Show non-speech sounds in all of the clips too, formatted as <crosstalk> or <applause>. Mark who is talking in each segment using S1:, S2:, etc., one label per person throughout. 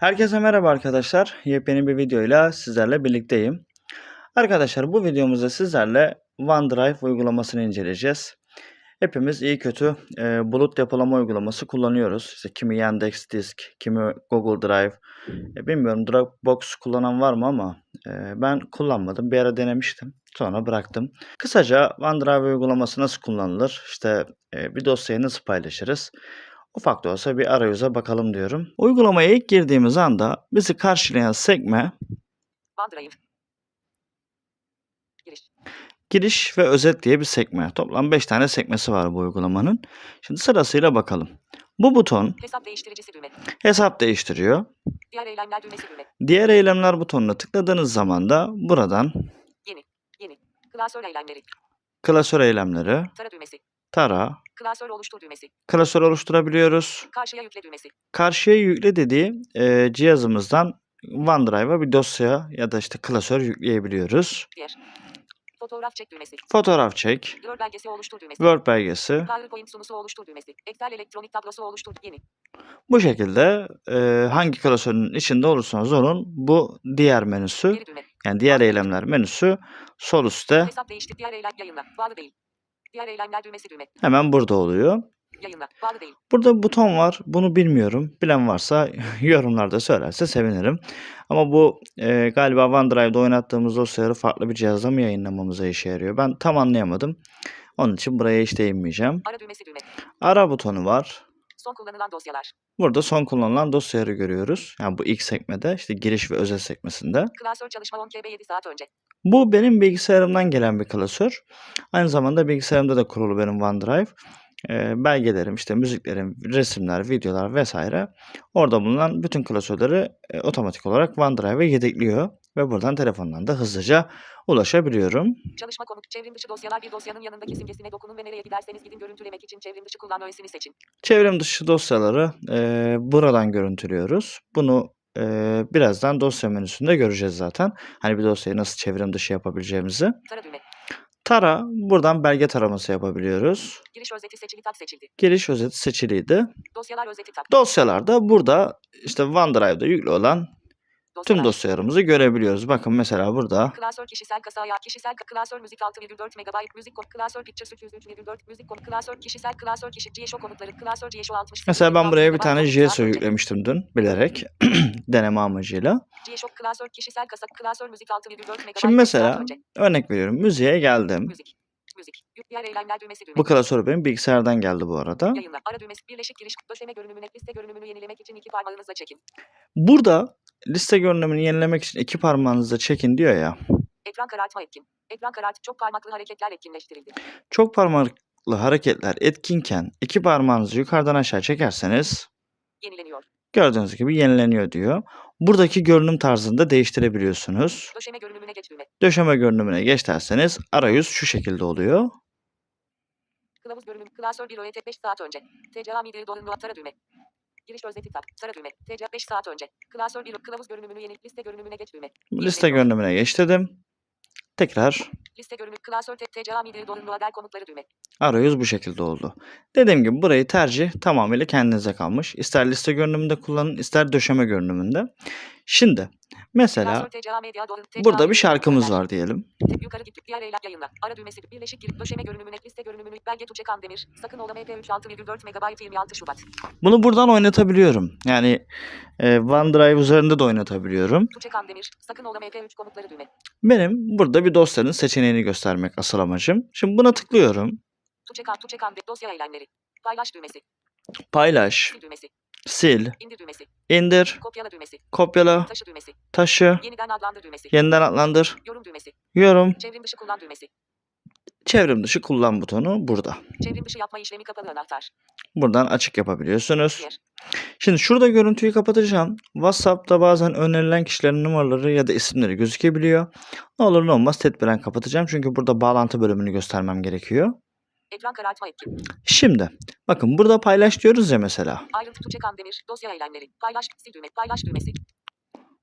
S1: Herkese merhaba arkadaşlar. Yepyeni bir videoyla sizlerle birlikteyim. Arkadaşlar bu videomuzda sizlerle OneDrive uygulamasını inceleyeceğiz. Hepimiz iyi kötü e, bulut depolama uygulaması kullanıyoruz. İşte kimi Yandex Disk, kimi Google Drive. E, bilmiyorum Dropbox kullanan var mı ama e, ben kullanmadım. Bir ara denemiştim. Sonra bıraktım. Kısaca OneDrive uygulaması nasıl kullanılır? İşte e, bir dosyayı nasıl paylaşırız? Ufak da olsa bir arayüze bakalım diyorum. Uygulamaya ilk girdiğimiz anda bizi karşılayan sekme
S2: OneDrive. Giriş.
S1: giriş ve özet diye bir sekme. Toplam 5 tane sekmesi var bu uygulamanın. Şimdi sırasıyla bakalım. Bu buton
S2: Hesap değiştiricisi düğme.
S1: hesap değiştiriyor.
S2: Diğer eylemler düğmesi düğme.
S1: Diğer eylemler butonuna tıkladığınız zaman da buradan
S2: Yeni. Klasör eylemleri.
S1: klasör eylemleri,
S2: Tara düğmesi.
S1: tara,
S2: Klasör oluştur düğmesi.
S1: klasör oluşturabiliyoruz.
S2: Karşıya yükle düğmesi.
S1: Karşıya yükle dediği e, cihazımızdan OneDrive'a bir dosya ya da işte klasör yükleyebiliyoruz.
S2: Diğer. Fotoğraf çek düğmesi.
S1: Fotoğraf çek,
S2: Word belgesi oluştur düğmesi.
S1: Word belgesi.
S2: PowerPoint sunusu oluştur düğmesi. Excel elektronik tablosu oluştur. Yeni.
S1: Bu şekilde e, hangi klasörün içinde olursanız olun bu diğer menüsü yani diğer eylemler menüsü sol üstte
S2: Hesap değiştir. Diğer eylem yayınla. Bağlı değil. Diğer eylemler düğmesi düğme.
S1: hemen burada oluyor.
S2: Yayınla. Bağlı değil.
S1: Burada buton var. Bunu bilmiyorum. Bilen varsa <laughs> yorumlarda söylerse sevinirim. Ama bu e, galiba OneDrive'da oynattığımız dosyaları farklı bir cihazda mı yayınlamamıza işe yarıyor? Ben tam anlayamadım. Onun için buraya hiç değinmeyeceğim.
S2: Ara düğmesi düğme.
S1: Ara butonu var.
S2: Son kullanılan dosyalar.
S1: Burada son kullanılan dosyaları görüyoruz. Yani bu ilk sekmede işte giriş ve özel sekmesinde.
S2: Klasör çalışma 10 KB 7 saat önce.
S1: Bu benim bilgisayarımdan gelen bir klasör. Aynı zamanda bilgisayarımda da kurulu benim OneDrive. Ee, belgelerim, işte müziklerim, resimler, videolar vesaire. Orada bulunan bütün klasörleri e, otomatik olarak OneDrive'e yedekliyor. Ve buradan telefondan da hızlıca ulaşabiliyorum.
S2: Çalışma komut. Çevrim dışı dosyalar bir dosyanın yanındaki simgesine dokunun ve nereye giderseniz gidin görüntülemek için çevrim dışı kullan öğesini seçin.
S1: Çevrim dışı dosyaları e, buradan görüntülüyoruz. Bunu e, birazdan dosya menüsünde göreceğiz zaten. Hani bir dosyayı nasıl çevrim dışı yapabileceğimizi.
S2: Tara düğme.
S1: Tara, buradan belge taraması yapabiliyoruz.
S2: Giriş özeti seçili tab seçildi.
S1: Giriş özeti seçiliydi.
S2: Dosyalar özeti tab.
S1: Dosyalarda burada işte OneDrive'da yüklü olan tüm
S2: Dosyalar.
S1: dosyalarımızı görebiliyoruz. Bakın mesela burada
S2: Klasör kişisel kasa ayağı kişisel klasör müzik 6,4 MB müzik kod klasör pictures 303,4 müzik kod klasör kişisel klasör kişi GSO komutları klasör GSO 60
S1: mesela ben buraya bir tane JSO yüklemiştim dün bilerek <clears throat> deneme amacıyla.
S2: GSO klasör kişisel kasa klasör müzik 6,4 MB
S1: Şimdi mesela örnek veriyorum müziğe geldim.
S2: müzik müzik diğer eylemler düğmesi düğme
S1: Bu klasör benim bilgisayardan geldi bu arada.
S2: yayınla ara düğmesi birleşik giriş döşeme görünümüne liste görünümünü yenilemek için iki parmağınızla çekin.
S1: Burada liste görünümünü yenilemek için iki parmağınızla çekin diyor ya.
S2: ekran karartma etkin. Ekran karart çok parmaklı hareketler etkinleştirildi.
S1: Çok parmaklı hareketler etkinken iki parmağınızı yukarıdan aşağı çekerseniz
S2: yenileniyor.
S1: gördüğünüz gibi yenileniyor diyor. Buradaki görünüm tarzını da değiştirebiliyorsunuz.
S2: döşeme görünümüne geç düğme
S1: Döşeme görünümüne geç derseniz arayüz şu şekilde oluyor.
S2: Kılavuz görünüm. Klasör 1 öğete 5 saat önce. TCA midye dolundu tara düğme. Giriş özeti tab. Tara düğme. TCA 5 saat önce. Klasör 1 kılavuz görünümünü yeni liste görünümüne geç düğme.
S1: Liste görünümüne geç dedim. Tekrar
S2: Liste görünüm. Klasör TCA midye dolundu der komutları düğme.
S1: arayüz bu şekilde oldu. Dediğim gibi burayı tercih tamamıyla kendinize kalmış. İster liste görünümünde kullanın ister döşeme görünümünde. Şimdi mesela burada bir şarkımız var diyelim.
S2: Yukarı gittik diğer eylem yayınla. Ara düğmesi birleşik girip döşeme görünümüne liste görünümünü belge Tuğçe Kandemir. Sakın ola MP3 6,4 MB 26 Şubat.
S1: Bunu buradan oynatabiliyorum. Yani e, OneDrive üzerinde de oynatabiliyorum.
S2: Tuğçe Kandemir. Sakın ola MP3 komutları düğme.
S1: Benim burada bir dosyanın seçeneğini göstermek asıl amacım. Şimdi buna tıklıyorum.
S2: Tuğçe Kandemir. Dosya eylemleri. Paylaş düğmesi.
S1: Paylaş,
S2: Sil düğmesi.
S1: Sil,
S2: İndir düğmesi.
S1: indir,
S2: Kopyala düğmesi.
S1: kopyala,
S2: Taşı düğmesi.
S1: taşı,
S2: Yeniden adlandır düğmesi.
S1: yeniden adlandır,
S2: Yorum düğmesi.
S1: yorum,
S2: Çevrim dışı kullan düğmesi.
S1: çevrim dışı kullan butonu burada.
S2: Çevrim dışı yapma işlemi kapalı anahtar.
S1: Buradan açık yapabiliyorsunuz.
S2: Diğer.
S1: Şimdi şurada görüntüyü kapatacağım. WhatsApp'ta bazen önerilen kişilerin numaraları ya da isimleri gözükebiliyor. Ne olur ne olmaz tedbiren kapatacağım. Çünkü burada bağlantı bölümünü göstermem gerekiyor.
S2: Ekran karartma etkin.
S1: Şimdi bakın burada paylaş diyoruz ya mesela.
S2: Ayrıntı Tuğçe Kandemir. Dosya eylemleri. Paylaş. Sil düğme. Paylaş düğmesi.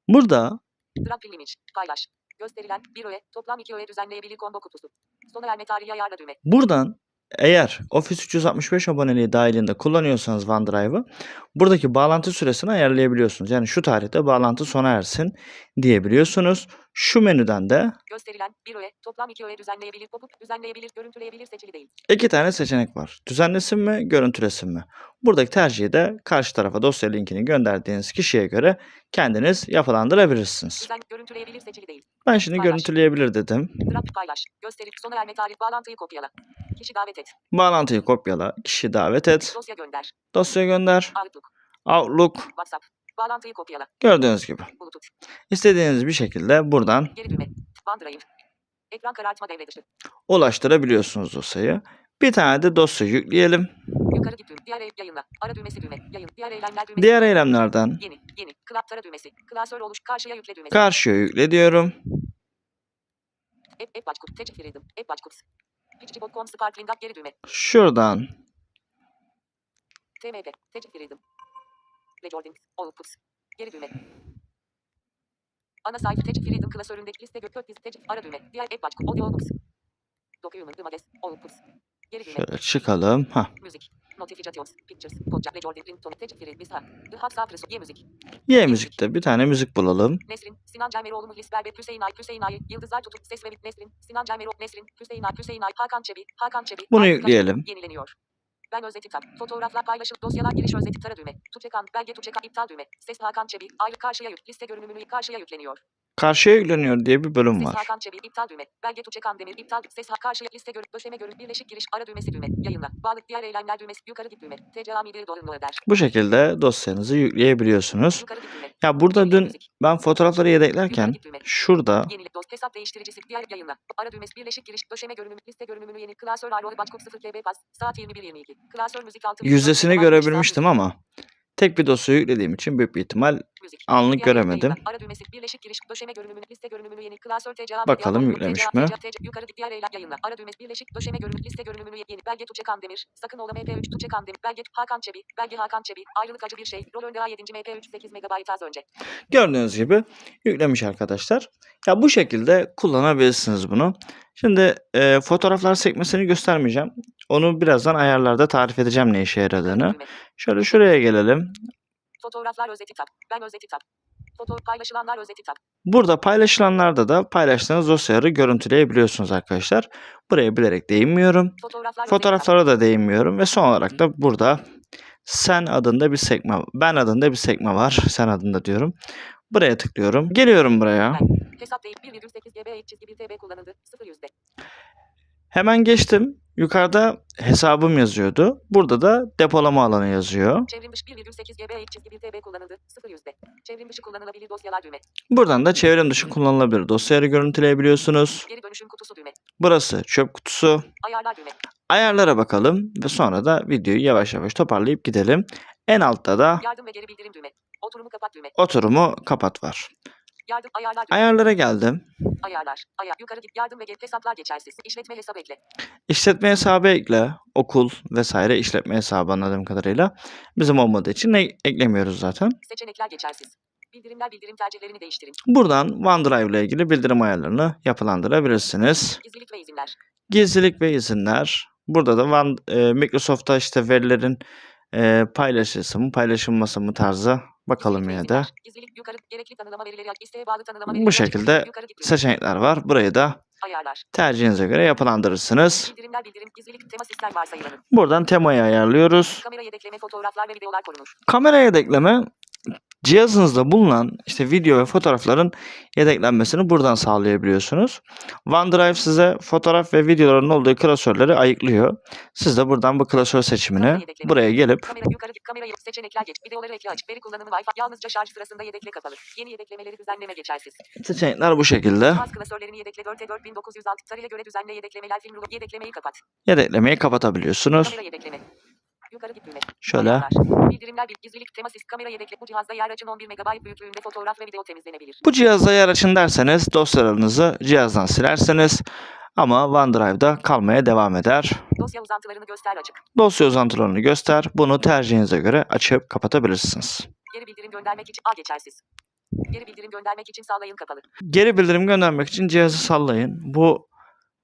S1: Burada
S2: Drop film image. Paylaş. Gösterilen bir öğe. Toplam iki öğe düzenleyebilir combo kutusu. Sona erme tarihi ayarla düğme.
S1: buradan Eğer Office 365 aboneliği dahilinde kullanıyorsanız OneDrive'ı buradaki bağlantı süresini ayarlayabiliyorsunuz. Yani şu tarihte bağlantı sona ersin diyebiliyorsunuz. Şu menüden de
S2: Gösterilen bir öğe, toplam iki öğe düzenleyebilir, popup, düzenleyebilir, görüntüleyebilir seçili değil.
S1: iki tane seçenek var. Düzenlesin mi, görüntülesin mi? Buradaki tercihi de karşı tarafa dosya linkini gönderdiğiniz kişiye göre kendiniz yapılandırabilirsiniz.
S2: Düzen, görüntüleyebilir seçili değil.
S1: Ben şimdi
S2: Paylaş.
S1: görüntüleyebilir dedim.
S2: Paylaş. Gösterip sona erme tarih bağlantıyı kopyala. Kişi davet et.
S1: Bağlantıyı kopyala, kişi davet et,
S2: Dosya gönder.
S1: dosya gönder,
S2: Outlook.
S1: Outlook
S2: WhatsApp. Bağlantıyı kopyala.
S1: gördüğünüz gibi.
S2: Bluetooth.
S1: İstediğiniz bir şekilde buradan
S2: Geri düğme. OneDrive. Ekran karartma devre dışı.
S1: ulaştırabiliyorsunuz dosyayı. Bir tane de dosya yükleyelim.
S2: Yukarı git düğme. Diğer ev yayınla. Ara düğmesi düğme. Yayın. Diğer eylemler düğmesi.
S1: Diğer eylemlerden
S2: Yeni. Yeni. Tara düğmesi. Klasör oluş. Karşıya yükle düğmesi.
S1: karşıya yükle diyorum.
S2: App app freedom. App aç kut. Pitchbot.com sparkling geri düğme.
S1: Şuradan
S2: TMP. Tecik freedom. Recording. Output. Geri düğme. Ana sayfa Tecik freedom klasöründeki liste gök dizi Tecik ara düğme. Diğer app kut. Audio output. Document images. Output. Geri düğme.
S1: şöyle çıkalım. Hah.
S2: Müzik. Notifications. Pictures. Podcast. Recording. Ringtone. Freedom. Bizha. The Hot Sapress. Ye müzik.
S1: Y müzikte bir tane müzik bulalım.
S2: Nesrin, Sinan Celmeroğlu Muhlis Berbet, Hüseyin Ay, Hüseyin Ay, Yıldızlar Tutup, Ses ve Bit Nesrin, Sinan Celmeroğlu, Nesrin, Hüseyin Ay, Hüseyin Ay, Hakan Çebi, Hakan Çebi.
S1: Bunu
S2: Hakan
S1: yükleyelim.
S2: Yenileniyor. Ben özeti tab. Fotoğraflar paylaşıl. Dosyalar giriş özeti tara düğme. Tuçekan, belge Tuçekan, iptal düğme. Ses Hakan Çebi, ayrı karşıya yük. Liste görünümünü karşıya yükleniyor.
S1: Karşıya yükleniyor diye bir bölüm
S2: Ses
S1: var.
S2: Hakan Çebi, iptal düğme. Belge Tuçekan Demir, iptal. Ses karşıya liste görün. Döşeme görün. Birleşik giriş, ara düğmesi düğme. Yayınla. Bağlık diğer eylemler düğmesi. Yukarı git düğme. TCA midiri dolanma eder.
S1: Bu şekilde dosyanızı yükleyebiliyorsunuz. Ya burada dün ben fotoğrafları yedeklerken şurada
S2: Yenile dost hesap değiştiricisi diğer yayınla. Ara düğmesi birleşik giriş döşeme görünümü liste görünümünü yeni klasör arrow backcook 0 KB pas saat 21.22 klasör müzik altı
S1: yüzdesini görebilmiştim ama tek bir dosya yüklediğim için büyük bir ihtimal anlık göremedim. Bakalım yüklemiş mi?
S2: Belge sakın ola MP3 Tuçekan Demir belge Hakan Çebi belge Hakan Çebi ayrılık acı bir şey rol önde A7. MP3 8 MB az önce.
S1: Gördüğünüz gibi yüklemiş arkadaşlar. Ya bu şekilde kullanabilirsiniz bunu. Şimdi e, fotoğraflar sekmesini göstermeyeceğim. Onu birazdan ayarlarda tarif edeceğim ne işe yaradığını. Şöyle şuraya gelelim.
S2: Fotoğraflar özeti tab. Ben özeti tab. Foto paylaşılanlar özeti tab.
S1: Burada paylaşılanlarda da paylaştığınız dosyaları görüntüleyebiliyorsunuz arkadaşlar. Buraya bilerek değinmiyorum.
S2: Fotoğraflar.
S1: Fotoğraflara da değinmiyorum ve son olarak da burada sen adında bir sekme, ben adında bir sekme var. Sen adında diyorum. Buraya tıklıyorum. Geliyorum buraya.
S2: Hesap değil 1,8 GB çizgi 1 TB kullanıldı. 0 yüzde.
S1: Hemen geçtim. Yukarıda hesabım yazıyordu. Burada da depolama alanı yazıyor.
S2: Çevrim dışı 1,8 GB çizgi 1 TB kullanıldı. 0 yüzde. Çevrim dışı kullanılabilir dosyalar düğme.
S1: Buradan da çevrim dışı kullanılabilir dosyaları görüntüleyebiliyorsunuz.
S2: Geri dönüşüm kutusu düğme.
S1: Burası çöp kutusu.
S2: Ayarlar düğme.
S1: Ayarlara bakalım ve sonra da videoyu yavaş yavaş toparlayıp gidelim. En altta da
S2: Yardım ve geri bildirim düğme. Oturumu kapat düğme.
S1: oturumu kapat var.
S2: Yardım ayarlar.
S1: Ayarlara geldim.
S2: Ayarlar. Ayar. Yukarı git. Yardım ve geri hesaplar geçersiz. İşletme hesabı ekle.
S1: İşletme hesabı ekle. Okul vesaire işletme hesabı anladığım kadarıyla. Bizim olmadığı için ne eklemiyoruz zaten.
S2: Seçenekler geçersiz. Bildirimler bildirim tercihlerini değiştirin.
S1: Buradan OneDrive ile ilgili bildirim ayarlarını yapılandırabilirsiniz.
S2: Gizlilik ve izinler.
S1: Gizlilik ve izinler. Burada da One, e, Microsoft'ta işte verilerin e, paylaşılması mı paylaşılması mı tarzı bakalım yine de bu şekilde seçenekler var. Burayı da tercihinize göre yapılandırırsınız. Buradan temayı ayarlıyoruz.
S2: Kamera yedekleme
S1: cihazınızda bulunan işte video ve fotoğrafların yedeklenmesini buradan sağlayabiliyorsunuz. OneDrive size fotoğraf ve videoların olduğu klasörleri ayıklıyor. Siz de buradan bu klasör seçimini buraya gelip
S2: Kamera yukarı. Kamera. Seçenekler geç. Videoları ekle aç. Veri kullanımı Wi-Fi. Yalnızca şarj sırasında yedekle kapalı. Yeni yedeklemeleri düzenleme geçersiz.
S1: seçenekler bu şekilde.
S2: Bazı klasörlerini yedekle 4'e 4906 tarıya göre düzenle yedeklemeler film yedeklemeyi kapat.
S1: Yedeklemeyi kapatabiliyorsunuz.
S2: Kamera yedekleme. Yukarı git düğme.
S1: Şöyle.
S2: Bildirimler bil. Gizlilik tema sis kamera yedekle. Bu cihazda yer açın 11 MB büyüklüğünde fotoğraf ve video temizlenebilir.
S1: bu cihazda yer açın derseniz dosyalarınızı cihazdan silersiniz. Ama OneDrive'da kalmaya devam eder.
S2: Dosya uzantılarını göster açık.
S1: Dosya uzantılarını göster. Bunu tercihinize göre açıp kapatabilirsiniz.
S2: Geri bildirim göndermek için A geçersiz. Geri bildirim göndermek için sağlayın kapalı.
S1: Geri bildirim göndermek için cihazı sallayın. Bu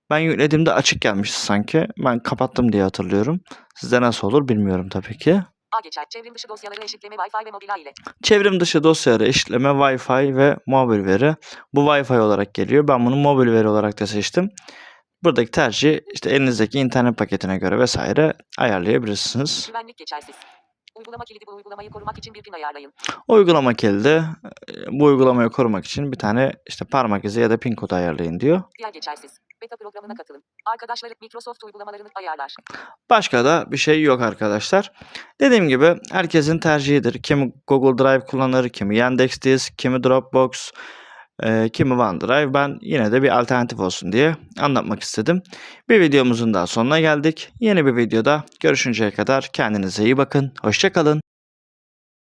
S1: Ben yüklediğimde açık gelmişti sanki. Ben kapattım diye hatırlıyorum. Sizde nasıl olur bilmiyorum tabii ki.
S2: A geçer. Çevrim dışı dosyaları eşitleme Wi-Fi ve mobil ile.
S1: Çevrim dışı dosyaları eşitleme Wi-Fi ve mobil veri. Bu Wi-Fi olarak geliyor. Ben bunu mobil veri olarak da seçtim. Buradaki tercih işte elinizdeki internet paketine göre vesaire ayarlayabilirsiniz.
S2: Güvenlik geçersiz. Uygulama kilidi bu uygulamayı korumak için bir pin ayarlayın.
S1: Uygulama kilidi bu uygulamayı korumak için bir tane işte parmak izi ya da pin kodu ayarlayın diyor.
S2: Diğer geçersiz. Beta programına katılın. Arkadaşları Microsoft uygulamalarını ayarlar.
S1: Başka da bir şey yok arkadaşlar. Dediğim gibi herkesin tercihidir. Kimi Google Drive kullanır, kimi Yandex Disk, kimi Dropbox, e, kimi OneDrive. Ben yine de bir alternatif olsun diye anlatmak istedim. Bir videomuzun daha sonuna geldik. Yeni bir videoda görüşünceye kadar kendinize iyi bakın. Hoşçakalın.